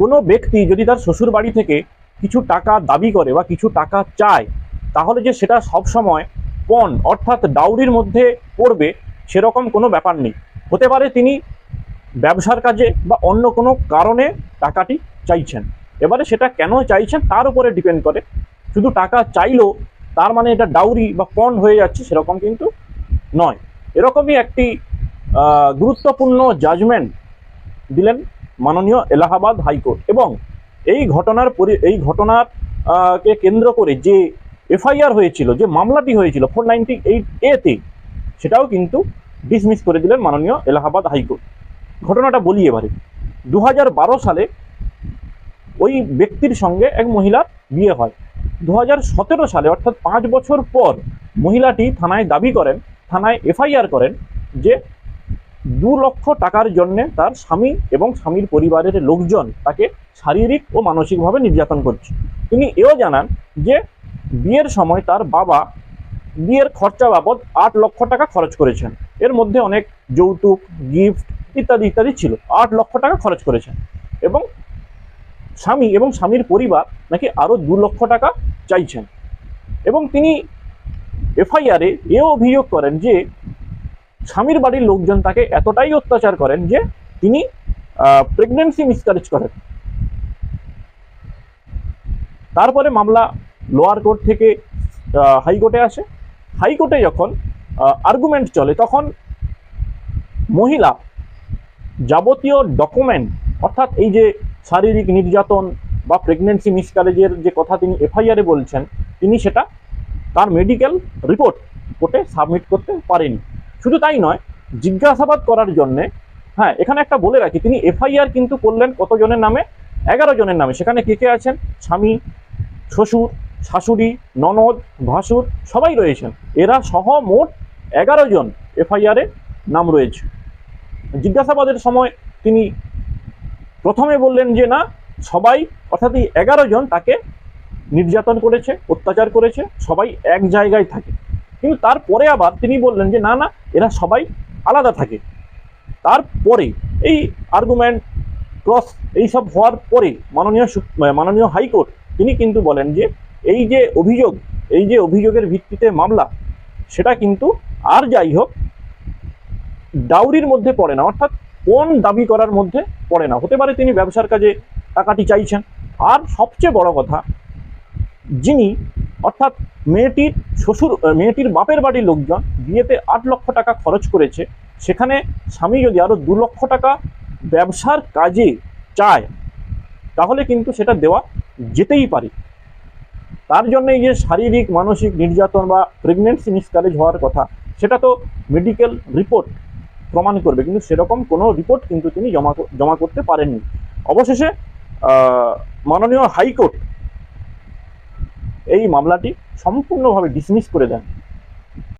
কোনো ব্যক্তি যদি তার শ্বশুর বাড়ি থেকে কিছু টাকা দাবি করে বা কিছু টাকা চায়, তাহলে যে সেটা সব সময় পণ অর্থাৎ ডাউরির মধ্যে পড়বে, সেরকম কোনো ব্যাপার নেই। হতে পারে তিনি ব্যবসার কাজে বা অন্য কোনো কারণে টাকাটি চাইছেন। এবারে সেটা কেন চাইছেন তার উপরে ডিপেন্ড করে। শুধু টাকা চাইলো, তার মানে এটা ডাউরি বা পণ হয়ে যাচ্ছে, সেরকম কিন্তু নয়। এরকমই একটি গুরুত্বপূর্ণ জাজমেন্ট দিলেন মাননীয় এলাহাবাদ হাইকোর্ট। এবং এই ঘটনার পরি, এই ঘটনার কে কেন্দ্র করে যে এফআইআর হয়েছিল, যে মামলাটি হয়েছিল, ফোর নাইনটি এইট এতে, সেটাও কিন্তু ডিসমিস করে দিলেন মাননীয় এলাহাবাদ হাইকোর্ট। ঘটনাটা বলি এবারে। দু হাজার বারো সালে ওই ব্যক্তির সঙ্গে এক মহিলার বিয়ে হয়। দু হাজার সতেরো সালে, অর্থাৎ পাঁচ বছর পর মহিলাটি থানায় দাবি করেন, থানায় এফআইআর করেন যে দু লক্ষ টাকার জন্য তার স্বামী এবং স্বামীর পরিবারের লোকজন তাকে শারীরিক ও মানসিকভাবে নির্যাতন করছে। তিনি এও জানান যে, বিয়ের সময় তার বাবা বিয়ের খরচা বাবদ আট লক্ষ টাকা খরচ করেছেন। এর মধ্যে অনেক যৌতুক, গিফট ইত্যাদি ইত্যাদি ছিল। আট লক্ষ টাকা খরচ করেছেন এবং স্বামী এবং স্বামীর পরিবার নাকি আরও দু লক্ষ টাকা চাইছেন। এবং তিনি এফআইআরে এও অভিযোগ করেন যে স্বামীর বাড়ির লোকজন তাকে এতটাই অত্যাচার করেন যে তিনি প্রেগনেন্সি মিসকারেজ করেন। তারপরে মামলা লোয়ার কোর্ট থেকে হাইকোর্টে আসে। হাইকোর্টে যখন আর্গুমেন্ট চলে, তখন মহিলা যাবতীয় ডকুমেন্ট অর্থাৎ এই যে শারীরিক নির্যাতন বা প্রেগনেন্সি মিসকারেজের যে কথা তিনি এফআইআরে বলছেন, তিনি সেটা তার মেডিকেল রিপোর্ট কোর্টে সাবমিট করতে পারেনি শুধু তাই নয়, জিজ্ঞাসাবাদ করার জন্যে হ্যাঁ এখানে একটা বলে রাখি, তিনি এফআইআর কিন্তু করলেন কতজনের নামে? এগারো জনের নামে। সেখানে কে কে আছেন? স্বামী, শ্বশুর, শাশুড়ি, ননদ, ভাসুর, সবাই রয়েছেন। এরা সহ মোট এগারো জন এফআইআরে নাম রয়েছে। জিজ্ঞাসাবাদের সময় তিনি প্রথমে বললেন যে, না, সবাই, অর্থাৎ এই এগারো জন তাকে নির্যাতন করেছে, অত্যাচার করেছে, সবাই এক জায়গায় থাকে। কিন্তু তারপরে আবার তিনি বললেন যে, না না, এরা সবাই আলাদা থাকে। তারপরে এই আর্গুমেন্ট ক্রস এইসব হওয়ার পরে মাননীয় মাননীয় হাইকোর্ট, তিনি কিন্তু বলেন যে, এই যে অভিযোগ, এই যে অভিযোগের ভিত্তিতে মামলা, সেটা কিন্তু আর যাই হোক, ডাউরির মধ্যে পড়ে না, অর্থাৎ কোন দাবি করার মধ্যে পড়ে না। হতে পারে তিনি ব্যবসার কাজে টাকাটি চাইছেন। আর সবচেয়ে বড় কথা, যিনি অর্থাৎ মেয়েটির শ্বশুর মেয়েটির বাপের বাড়ির লোকজন বিয়েতে আট লক্ষ টাকা খরচ করেছে। সেখানে স্বামী যদি আরও দু লক্ষ টাকা ব্যবসার কাজে চায়, তাহলে কিন্তু সেটা দেওয়া যেতেই পারে। তার জন্য এই যে শারীরিক, মানসিক নির্যাতন বা প্রেগনেন্সি মিসক্যারেজ হওয়ার কথা, সেটা তো মেডিকেল রিপোর্ট প্রমাণ করবে। কিন্তু সেরকম কোনো রিপোর্ট কিন্তু তিনি জমা জমা করতে পারেননি। অবশেষে মাননীয় হাইকোর্ট এই মামলাটি সম্পূর্ণভাবে ডিসমিস করে দেন।